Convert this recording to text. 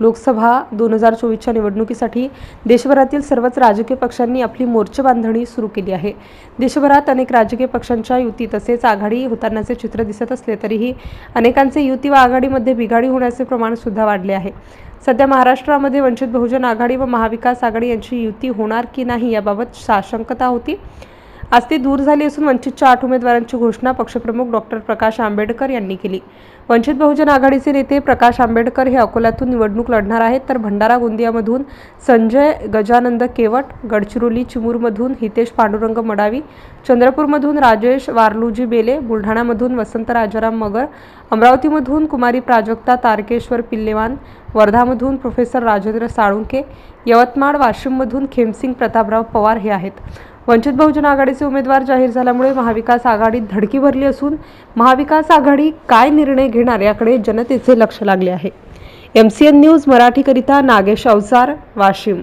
लोकसभा दोन हजार चोवीसच्या निवडणुकीसाठी देशभरातील सर्वच राजकीय पक्षांनी आपली मोर्चे बांधणी सुरू केली आहे. देशभरात अनेक राजकीय पक्षांच्या युती तसेच आघाडी होतानाचे चित्र दिसत असले तरीही अनेकांचे युती व आघाडीमध्ये बिघाडी होण्याचे प्रमाण सुद्धा वाढले आहे. सध्या महाराष्ट्रामध्ये वंचित बहुजन आघाडी व महाविकास आघाडी यांची युती होणार की नाही याबाबत साशंकता होती. आज ती दूर झाली असून वंचितच्या आठ उमेदवारांची घोषणा पक्षप्रमुख डॉक्टर प्रकाश आंबेडकर यांनी केली. वंचित बहुजन आघाडीचे नेते प्रकाश आंबेडकर हे अकोल्यातून निवडणूक लढणार आहेत तर भंडारा गोंदियामधून संजय गजानंद केवट गडचिरोली चिमूरमधून हितेश पांडुरंग मडावी चंद्रपूरमधून राजेश वारलूजी बेले बुलढाण्यामधून वसंत राजाराम मगर अमरावतीमधून कुमारी प्राजक्ता तारकेश्वर पिल्लेवान वर्धामधून प्रोफेसर राजेंद्र साळुंके यवतमाळ वाशिममधून खेमसिंग प्रतापराव पवार हे आहेत. वंचित बहुजन आघाडीचे उमेदवार जाहीर झाल्यामुळे महाविकास आघाडीत धडकी भरली असून महाविकास आघाडी काय निर्णय घेणार याकडे जनतेचे लक्ष लागले आहे. एम सी एन न्यूज मराठीकरिता नागेश अवसार वाशिम.